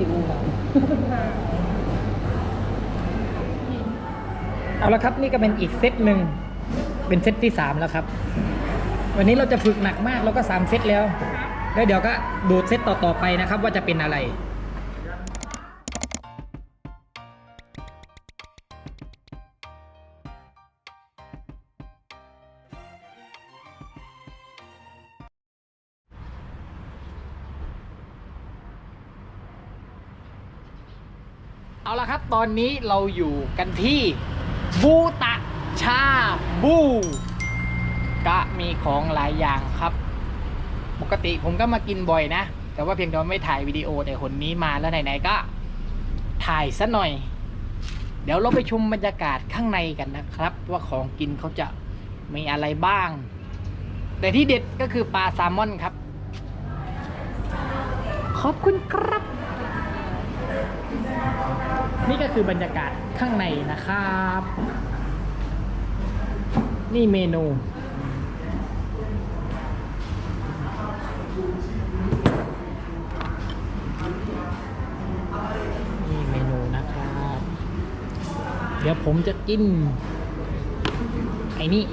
วิดีโอเอาละครับนี่ก็เป็นอีกเซตหนึ่งเป็นเซตที่สามแล้วครับ วันนี้เราจะฝึกหนักมากเราก็สามเซตแล้วแล้วเดี๋ยวก็ดูเซตต่อๆไปนะครับ ว่าจะเป็นอะไร เอาละครับตอนนี้เราอยู่กันที่บูตะชาบูก็มีของหลายอย่างครับ ปกติผมก็มากินบ่อยนะ แต่ว่าเพียงแต่ไม่ถ่ายวิดีโอแต่คนนี้มาแล้วไหนๆก็ ถ่ายซะหน่อย เดี๋ยวเราไปชมบรรยากาศข้างในกันนะครับ ว่าของกินเขาจะมีอะไรบ้าง แต่ที่เด็ดก็คือปลาแซลมอนครับ ขอบคุณครับ นี่ก็คือบรรยากาศข้างในนะครับ นี่เมนู นี่เมนูนะครับ เดี๋ยวผมจะกิน ไอ้นี่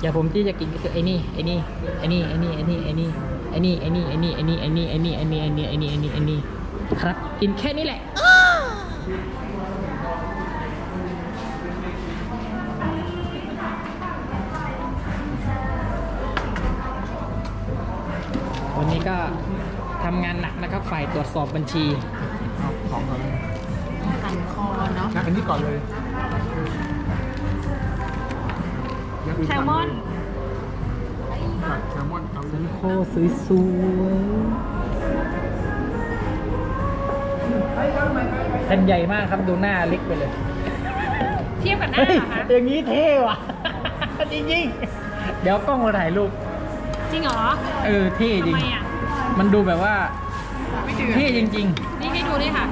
เดี๋ยวผมที่จะกินก็คือไอ้นี่ไอ้นี่ไอ้นี่ไอ้นี่ไอ้นี่ไอ้นี่ไอ้นี่ไอ้นี่ไอ้นี่ไอ้นี่ไอ้นี่ไอ้นี่ไอ้นี่ไอ้นี่ไอ้นี่ไอ้นี่ไอ้นี่ครับ กินแค่นี้แหละ วันนี้ก็ทำงานหนักนะครับ ฝ่ายตรวจสอบบัญชีเอาของก่อนเลยขันคอเนาะนะอันนี้ก่อนเลยย่างอื่แซลมอน ก่อนแซลมอนเอาเลย โคสวยส แผ่นใหญ่มากครับดูหน้าเล็กไปเลย เทียบกับหน้าเฮ้ยเหรอคะอย่างนี้เท่ว่ะ จริงๆ เดี๋ยวกล้องมาถ่ายรูป จริงเหรอเออเท่จริทำงไมอะมันดูแบบว่าไม่เดือเท่จริง นี่ให้ดูด้วยค่ะ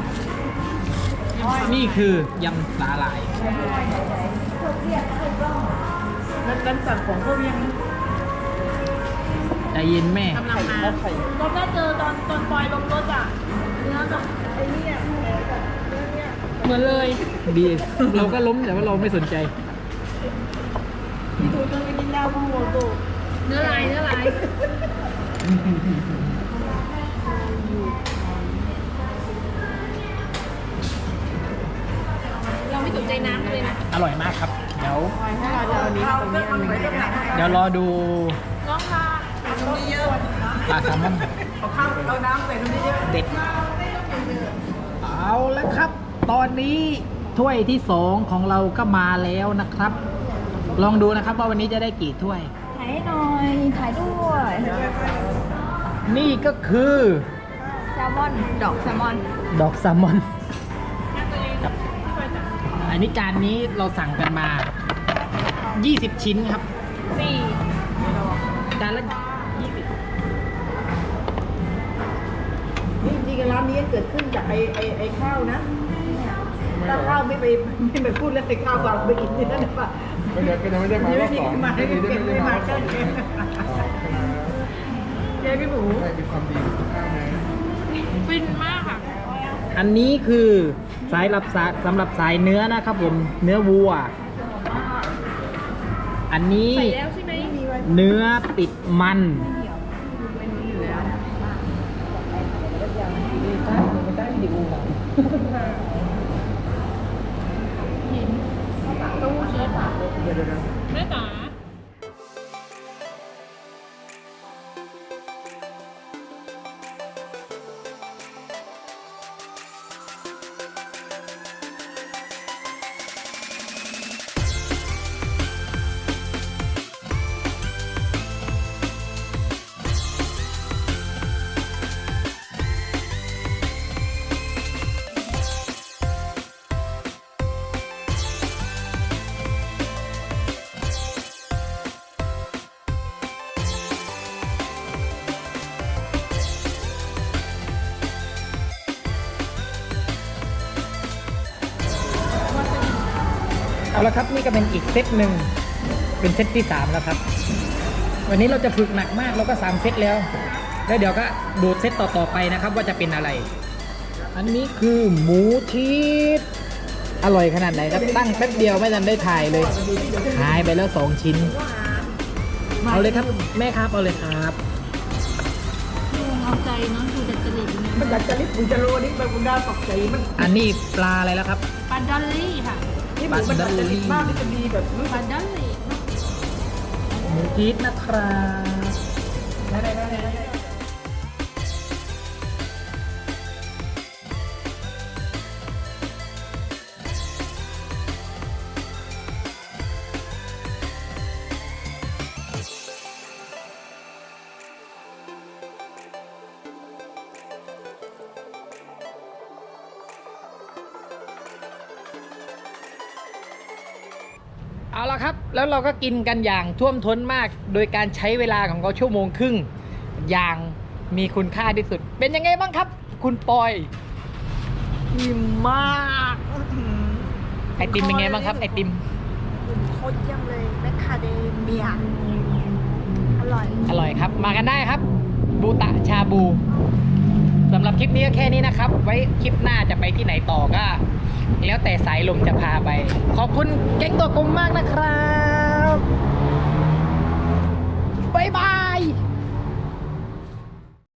ๆ นี่คือยำสาหร่ายนั้นนั้นสั่งของเขายังใจเย็นแม่ กำลังมา ก็น่าเจอตอนตอนปล่อยลงรถอะเนื้อกับไอ้เนี่ยเนื้อกับเนื้อ เนี่ยเหมือนเลยดีเราก็ล้มแต่ว่าเราไม่สนใจที่ถูกต้องไปกินดาวบูโวโตเนื้อลายเนื้อลายเราไม่สนใจน้ำเลยนะอร่อยมากครับ เดี๋ยวถ้าเราจะเอานี้ตรงนี้อันหนึงเดี๋ยวรอดูน้องค่ะตรงนี้เยอะปลาแซลมอนเอาข้าวเอาน้ำใส่ตรงนี้เยอะเด็ดเอาแล้วครับ ตอนนี้ถ้วยที่สองของเราก็มาแล้วนะครับ ลองดูนะครับว่าวันนี้จะได้กี่ถ้วย ถ่ายให้หน่อยถ่ายด้วยนี่ก็คือแซลมอนดอกแซลมอนดอกแซลมอนครับอันนี้จานนี้เราสั่งกันมา 20 ชิ้นครับสี่จานละนี่จริงๆร้านนี้เกิดขึ้นจากไอ้ไอ้ไอ้ข้าวนะ ถ้าข้าวไม่ไปไม่ไปพูดเรื่องไอ้ข้าววางไปกินที่นั่นนะป่ะก็ยังก็ยังไม่ได้มารอบสองมาให้เก็บไม่มาเจ้าเก็บเจ๊พี่หมูได้มีความดีข้าวไหมฟินมากค่ะ อันนี้คือสายรับสายสำหรับสายเนื้อนะครับผมเนื้อวัว อันนี้ใส่แล้วใช่ไหมเนื้อติดมันตู้ 没打、 เดี๋ยวนะแม่จ๋าเอาละครับนี่ก็เป็นอีกเซตหนึ่งเป็นเซตที่สามแล้วครับ วันนี้เราจะฝึกหนักมากเราก็สามเซตแล้ว แล้วเดี๋ยวก็ดูเซตต่อๆไปนะครับ ว่าจะเป็นอะไร อันนี้คือหมูชีสอร่อยขนาดไหนครับตั้งแป๊บเดียวไม่ทันได้ถ่ายเลยหายไปแล้วสองชิ้น เอาเลยครับแม่ครับเอาเลยครับเอาใจเนาะดูดัดจริตเนี่ยมันดัดจริตมันจะโลนี่มันคุณดาตกใจมันอันนี้ปลาอะไรแล้วครับปลาดอลลี่ค่ะ ที่มันดัดจริตมากมันจะมีแบบรู้ปสึลากดอลลี่หมูชีสนะครับเอา แล้วเราก็กินกันอย่างท่วมท้นมาก โดยการใช้เวลาของเขาชั่วโมงครึ่ง อย่างมีคุณค่าที่สุด เป็นยังไงบ้างครับ คุณปอยอิ่มมากไอติมเป็นไงบ้างครับ ไอติมโคตรเยี่ยมเลยแมคคาเดเมียอร่อย อร่อยครับ มากันได้ครับ บูตะชาบู สำหรับคลิปนี้ก็แค่นี้นะครับ ไว้คลิปหน้าจะไปที่ไหนต่อก็ แล้วแต่สายลมจะพาไป ขอบคุณแก๊งตัวกลมมากนะครับบ๊ายบาย